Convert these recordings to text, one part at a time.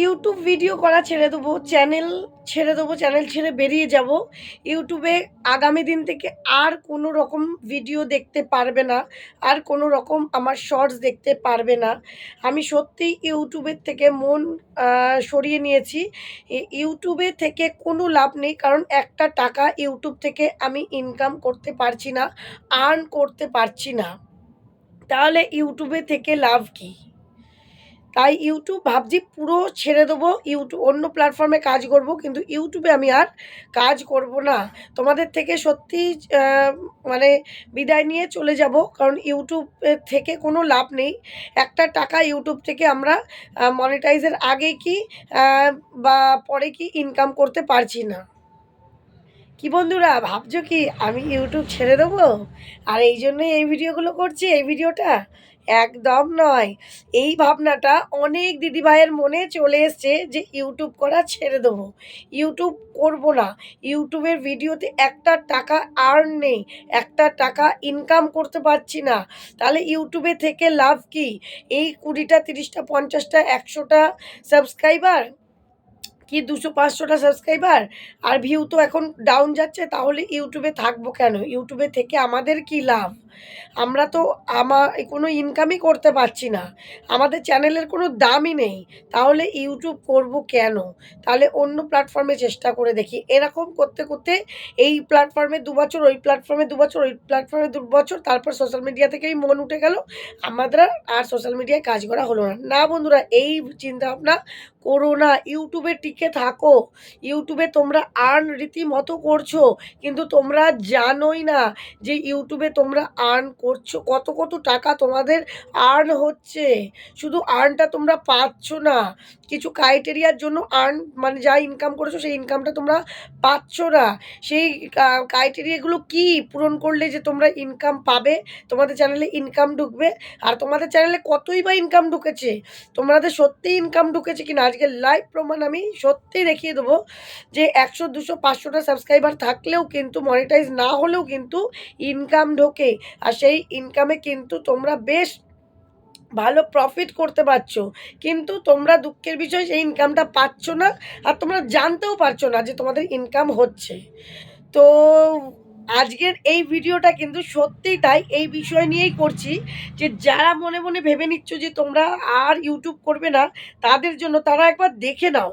YouTube video করা ছেড়ে দেবো চ্যানেল ছেড়ে দেবো চ্যানেল ছেড়ে বেরিয়ে যাব। ইউটিউবে আগামী দিন থেকে আর কোনো রকম ভিডিও দেখতে পারবে না, আর কোনো রকম আমার শর্টস দেখতে পারবে না। আমি সত্যি ইউটিউবের থেকে মন সরিয়ে নিয়েছি। ইউটিউবে থেকে কোনো লাভ নেই, কারণ একটা টাকা ইউটিউব থেকে আমি ইনকাম করতে পারছি না আর্ন করতে পারছি না। তাহলে ইউটিউবে থেকে লাভ কী? তাই ইউটিউব ভাবছি পুরো ছেড়ে দেবো। ইউটিউব অন্য প্ল্যাটফর্মে কাজ করব, কিন্তু ইউটিউবে আমি আর কাজ করব না। তোমাদের থেকে সত্যি মানে বিদায় নিয়ে চলে যাব, কারণ ইউটিউবের থেকে কোনো লাভ নেই। একটা টাকা ইউটিউব থেকে আমরা মনিটাইজের আগে কি বা পরে কি ইনকাম করতে পারছি না। কি বন্ধুরা, ভাবছ কি আমি ইউটিউব ছেড়ে দেবো? আর এই জন্যই এই ভিডিওগুলো করছি, এই ভিডিওটা একদম নয়। এই ভাবনাটা অনেক দিদিভাইয়ের মনে চলে এসছে যে ইউটিউব করা ছেড়ে দেবো। ইউটিউব করব না। ইউটিউবের ভিডিওতে একটা টাকা আর্ন নেই, একটা টাকা ইনকাম করতে পারছি না। তাহলে ইউটিউবে থেকে লাভ কি? এই কুড়িটা, তিরিশটা, পঞ্চাশটা, একশোটা সাবস্ক্রাইবার কি দুশো পাঁচশোটা সাবস্ক্রাইবার আর ভিউ তো এখন ডাউন যাচ্ছে, তাহলে ইউটিউবে থাকব কেন? ইউটিউবে থেকে আমাদের কি লাভ? আমরা তো আমার কোনো ইনকামই করতে পারছি না। আমাদের চ্যানেলের কোনো দামই নেই। তাহলে ইউটিউব করব কেন? তাহলে অন্য প্ল্যাটফর্মে চেষ্টা করে দেখি। এরকম করতে করতে এই প্ল্যাটফর্মে দু বছর, ওই প্ল্যাটফর্মে দু বছর, ওই প্ল্যাটফর্মে দু বছর, তারপর সোশ্যাল মিডিয়া থেকেই মন উঠে গেল। আমাদের আর সোশ্যাল মিডিয়ায় কাজ করা হলো না। না বন্ধুরা, এই চিন্তা ভাবনা করো না। ইউটিউবে টিকে থাকো। ইউটিউবে তোমরা আর্ন রীতিমতো করছ। কিন্তু তোমরা জানোই না যে ইউটিউবে তোমরা আর্ন করছ? কত কত টাকা তোমাদের আর্ন হচ্ছে? শুধু আর্নটা তোমরা পাচ্ছ না। কিছু ক্রাইটেরিয়ার জন্য আর্ন মানে যা ইনকাম করেছ, সেই ইনকামটা তোমরা পাচ্ছ না সেই ক্রাইটেরিয়াগুলো কি? পূরণ করলে যে তোমরা ইনকাম পাবে, তোমাদের চ্যানেলে ইনকাম ঢুকবে। আর তোমাদের চ্যানেলে কতই বা ইনকাম ঢুকেছে? তোমাদের সত্যিই ইনকাম ঢুকেছে কিনা? আজকে লাইভ প্রমাণ আমি সত্যিই দেখিয়ে দেবো যে একশো, দুশো, পাঁচশোটা সাবস্ক্রাইবার থাকলেও কিন্তু মনিটাইজ না হলেও কিন্তু ইনকাম ঢোকে। আর সেই ইনকামে কিন্তু তোমরা বেশ ভালো প্রফিট করতে পারছ। কিন্তু তোমরা দুঃখের বিষয় সেই ইনকামটা পাচ্ছ না আর তোমরা জানতেও পারছ না যে তোমাদের ইনকাম হচ্ছে। তো আজকের এই ভিডিওটা কিন্তু সত্যিই তাই এই বিষয় নিয়েই করছি যে যারা মনে মনে ভেবে নিচ্ছ যে তোমরা আর ইউটিউব করবে না, তাদের জন্য তারা একবার দেখে নাও।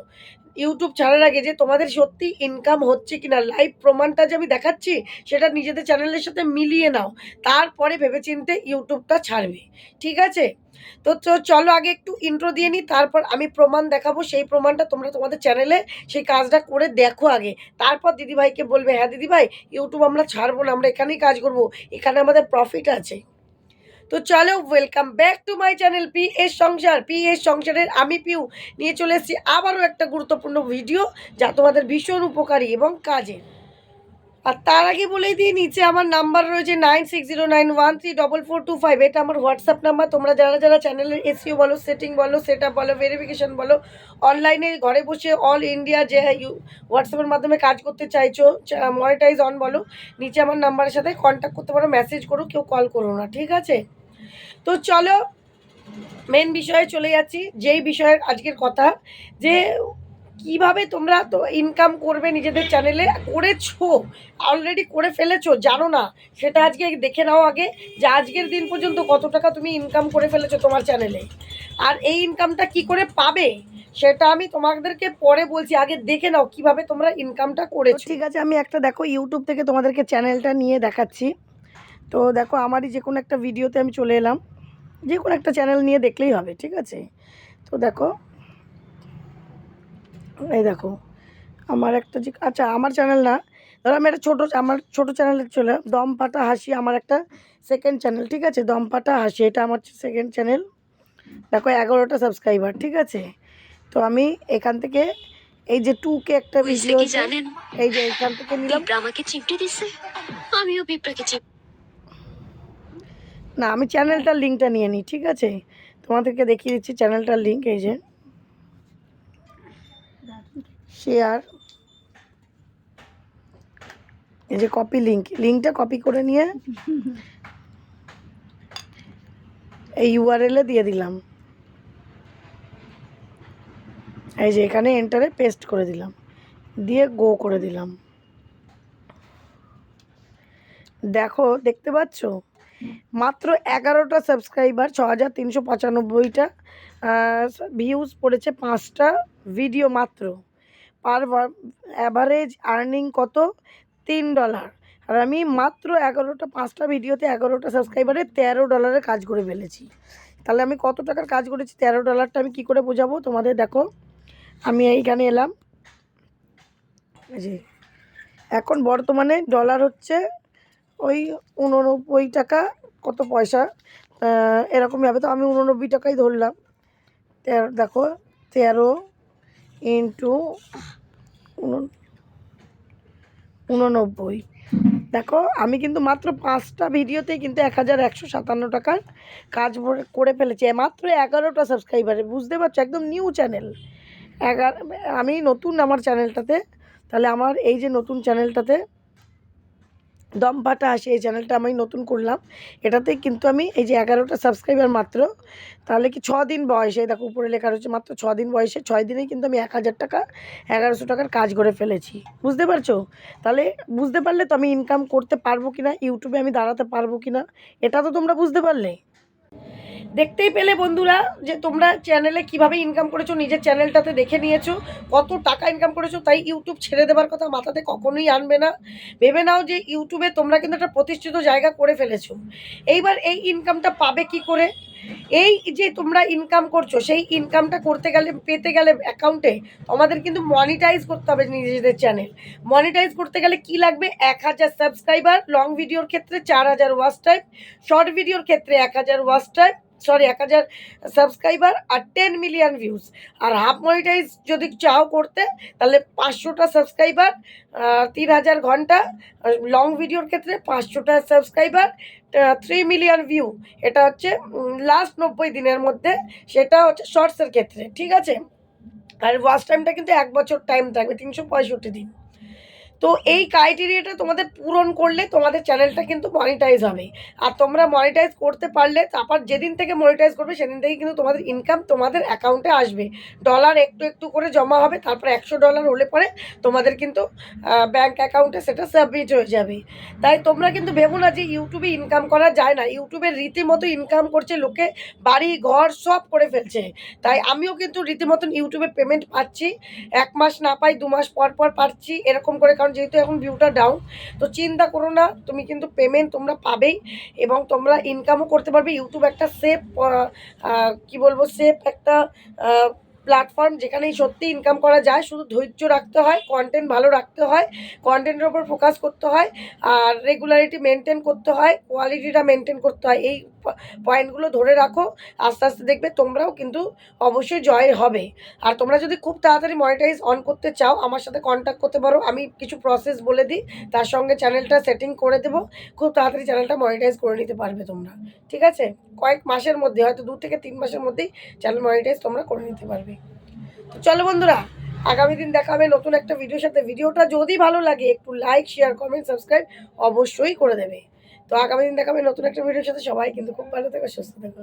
ইউটিউব ছাড়ার আগে যে তোমাদের সত্যি ইনকাম হচ্ছে কিনা লাইভ প্রমাণটা যে আমি দেখাচ্ছি, সেটা নিজেদের চ্যানেলের সাথে মিলিয়ে নাও। তারপরে ভেবেচিন্তে ইউটিউবটা ছাড়বে। ঠিক আছে? তো তো চলো আগে একটু ইন্ট্রো দিয়ে নিই তারপর আমি প্রমাণ দেখাবো, সেই প্রমাণটা তোমরা তোমাদের চ্যানেলে সেই কাজটা করে দেখো আগে। তারপর দিদিভাইকে বলবে হ্যাঁ দিদিভাই ইউটিউব আমরা ছাড়বো না, আমরা এখানেই কাজ করব। এখানে আমাদের প্রফিট আছে। তো চলো welcome back to my channel P S Sansar. P S সংসারের আমি পিউ নিয়ে চলে এসেছি আবারও একটা গুরুত্বপূর্ণ ভিডিও যা তোমাদের ভীষণ উপকারী এবং কাজের আর তার আগে বলেই দিই, নিচে আমার নাম্বার রয়েছে nine six zero nine one three double four two five এটা আমার হোয়াটসঅ্যাপ নাম্বার তোমরা যারা যারা চ্যানেলের এসিও বলো সেটিং বলো সেট আপ বলো ভেরিফিকেশন বলো অনলাইনে ঘরে বসে অল ইন্ডিয়া যে হোয়াটসঅ্যাপের মাধ্যমে কাজ করতে চাইছো মনিটাইজ অন বলো, নিচে আমার নাম্বারের সাথে কন্ট্যাক্ট করতে পারো মেসেজ করো, কেউ কল করো না, ঠিক আছে? তো চলো মেন বিষয়ে চলে যাচ্ছি, যেই বিষয়ের আজকের কথা, যে কীভাবে তোমরা তো ইনকাম করবে নিজেদের চ্যানেলে করেছ অলরেডি করে ফেলেছো, জানো না, সেটা আজকে দেখে নাও আগে, যে আজকের দিন পর্যন্ত কত টাকা তুমি ইনকাম করে ফেলেছো তোমার চ্যানেলে আর এই ইনকামটা কি করে পাবে, সেটা আমি তোমাদেরকে পরে বলছি, আগে দেখে নাও কীভাবে তোমরা ইনকামটা করেছ। ঠিক আছে, আমি একটা দেখো ইউটিউব থেকে তোমাদেরকে চ্যানেলটা নিয়ে দেখাচ্ছি। তো দেখো আমারই যে কোনো একটা ভিডিওতে আমি চলে এলাম। যে কোনো একটা চ্যানেল নিয়ে দেখলেই হবে ঠিক আছে? তো দেখো এই দেখো আমার একটা যে আচ্ছা আমার চ্যানেল না ধরো আমি একটা ছোটো আমার ছোটো চ্যানেলে চলে। দম ফাটা হাসি আমার একটা সেকেন্ড চ্যানেল ঠিক আছে? দম ফাটা হাসি এটা আমার সেকেন্ড চ্যানেল দেখো এগারোটা সাবস্ক্রাইবার ঠিক আছে? তো আমি এখান থেকে এই যে টু কে একটা ভিডিও জানেন? এই যে এখান থেকে নিলাম। আমাকে চিমটে দিছে। আমিও পিঁপড়াকে চিপ না, আমি চ্যানেলটার লিঙ্কটা নিয়ে নিই, ঠিক আছে? তোমাদেরকে দেখিয়ে দিচ্ছি চ্যানেলটার লিঙ্ক এই যে। শেয়ার এই যে কপি লিঙ্ক লিঙ্কটা কপি করে নিয়ে এই ইউআরএলে দিয়ে দিলাম। এই যে এখানে এন্টারে পেস্ট করে দিলাম। দিয়ে গো করে দিলাম। দেখো, দেখতে পাচ্ছ? মাত্র এগারোটা সাবস্ক্রাইবার ছ হাজার তিনশো পঁচানব্বইটা ভিউজ পড়েছে পাঁচটা ভিডিও মাত্র। পার অ্যাভারেজ আর্নিং কত? তিন ডলার আর আমি মাত্র এগারোটা, পাঁচটা ভিডিওতে এগারোটা সাবস্ক্রাইবারে তেরো ডলারের কাজ করে ফেলেছি। তাহলে আমি কত টাকার কাজ করেছি তেরো ডলারটা আমি কী করে বোঝাবো? তোমাদের দেখো। আমি এইখানে এলাম। যে, এখন বর্তমানে ডলার হচ্ছে ওই উননব্বই টাকা কত পয়সা? এরকমই হবে তো আমি উননব্বই টাকাই ধরলাম। তেরো, দেখো, তেরো ইন্টু উননব্বই। দেখো, আমি কিন্তু মাত্র পাঁচটা ভিডিওতেই কিন্তু এক হাজার একশো সাতান্ন টাকার কাজ করে ফেলেছি। মাত্র এগারোটা সাবস্ক্রাইবারে বুঝতে পারছ? একদম নিউ চ্যানেল এগারো, আমি নতুন আমার চ্যানেলটাতে তাহলে আমার এই যে নতুন চ্যানেলটাতে দম ফাটা আসে, এই চ্যানেলটা আমি নতুন করলাম। এটাতে কিন্তু আমি এই যে এগারোটা সাবস্ক্রাইবার মাত্র, তাহলে কি ছ দিন বয়সে, দেখো উপরে লেখা রয়েছে মাত্র ছ দিন বয়সে ছয় দিনে কিন্তু আমি এক হাজার টাকা, এগারোশো টাকার কাজ করে ফেলেছি। বুঝতে পারছ? তাহলে বুঝতে পারলে তো আমি ইনকাম করতে পারব কি না ইউটিউবে আমি দাঁড়াতে পারব কি না এটা তো তোমরা বুঝতে পারলে। দেখতেই পেলে বন্ধুরা যে তোমরা চ্যানেলে কীভাবে ইনকাম করেছ, নিজের চ্যানেলটাতে দেখে নিয়েছো, কত টাকা ইনকাম করেছ, তাই ইউটিউব ছেড়ে দেবার কথা মাথাতে কখনোই আনবে না। ভেবে নাও যে ইউটিউবে তোমরা কিন্তু একটা প্রতিষ্ঠিত জায়গা করে ফেলেছো। এইবার এই ইনকামটা পাবে কি করে? এই যে তোমরা ইনকাম করছ, সেই ইনকামটা করতে গেলে, পেতে গেলে অ্যাকাউন্টে তোমাদের কিন্তু মনিটাইজ করতে হবে নিজেদের চ্যানেল মনিটাইজ করতে গেলে কি লাগবে? এক হাজার সাবস্ক্রাইবার লং ভিডিওর ক্ষেত্রে চার হাজার ওয়াচ টাইপ শর্ট ভিডিওর ক্ষেত্রে এক হাজার ওয়াচ টাইম সরি, এক হাজার সাবস্ক্রাইবার আর টেন মিলিয়ন ভিউজ আর হাফ মনিটাইজ যদি চাও করতে, তাহলে পাঁচশোটা সাবস্ক্রাইবার তিন হাজার ঘণ্টা। লং ভিডিওর ক্ষেত্রে পাঁচশোটা সাবস্ক্রাইবার থ্রি মিলিয়ন ভিউ এটা হচ্ছে লাস্ট নব্বই দিনের মধ্যে। সেটা হচ্ছে শর্টসের ক্ষেত্রে, ঠিক আছে? আর ওয়াচ টাইমটা কিন্তু এক বছর টাইম থাকবে, তিনশো পঁয়ষট্টি দিন। তো এই ক্রাইটেরিয়াটা তোমাদের পূরণ করলে তোমাদের চ্যানেলটা কিন্তু মনিটাইজ হবে। আর তোমরা মনিটাইজ করতে পারলে, তারপর যেদিন থেকে মনিটাইজ করবে, সেদিন থেকে কিন্তু তোমাদের ইনকাম তোমাদের অ্যাকাউন্টে আসবে। ডলার একটু একটু করে জমা হবে, তারপর একশো ডলার হলে পরে তোমাদের কিন্তু ব্যাংক অ্যাকাউন্টে সেটা সাবমিট হয়ে যাবে। তাই তোমরা কিন্তু ভেবো না যে ইউটিউবে ইনকাম করা যায় না। ইউটিউবের রীতিমতো ইনকাম করছে লোকে, বাড়ি, ঘর সব করে ফেলছে। তাই আমিও কিন্তু রীতিমতন ইউটিউবে পেমেন্ট পাচ্ছি। এক মাস না পাই, দু মাস পর পর পাচ্ছি, এরকম করে কারণ যেহেতু এখন ভিউটা ডাউন তো চিন্তা করো না, তুমি কিন্তু পেমেন্ট তোমরা পাবেই এবং তোমরা ইনকামও করতে পারবে। ইউটিউব একটা সেফ কি বলব সেফ একটা প্ল্যাটফর্ম যেখানেই সত্যি ইনকাম করা যায়, শুধু ধৈর্য রাখতে হয় কন্টেন্ট ভালো রাখতে হয় কন্টেন্টের ওপর ফোকাস করতে হয়, আর রেগুলারিটি মেনটেন করতে হয় কোয়ালিটিটা মেনটেন করতে হয়। এই পয়েন্টগুলো ধরে রাখো, আস্তে আস্তে দেখবে তোমরাও কিন্তু অবশ্যই জয় হবে। আর তোমরা যদি খুব তাড়াতাড়ি মনিটাইজ অন করতে চাও, আমার সাথে কন্ট্যাক্ট করতে পারো। আমি কিছু প্রসেস বলে দিই, তার সঙ্গে চ্যানেলটা সেটিং করে দেবো। খুব তাড়াতাড়ি চ্যানেলটা মনিটাইজ করে নিতে পারবে তোমরা। ঠিক আছে? কয়েক মাসের মধ্যে, হয়তো দু থেকে তিন মাসের মধ্যেই চ্যানেল মনিটাইজ তোমরা করে নিতে পারবে। তো চলো বন্ধুরা, আগামী দিন দেখা হবে নতুন একটা ভিডিওর সাথে। ভিডিওটা যদি ভালো লাগে, একটু লাইক শেয়ার কমেন্ট সাবস্ক্রাইব অবশ্যই করে দেবে। তো আগামী দিন দেখা হবে নতুন একটা ভিডিওর সাথে। সবাই কিন্তু খুব ভালো থেকো, সুস্থ থেকো।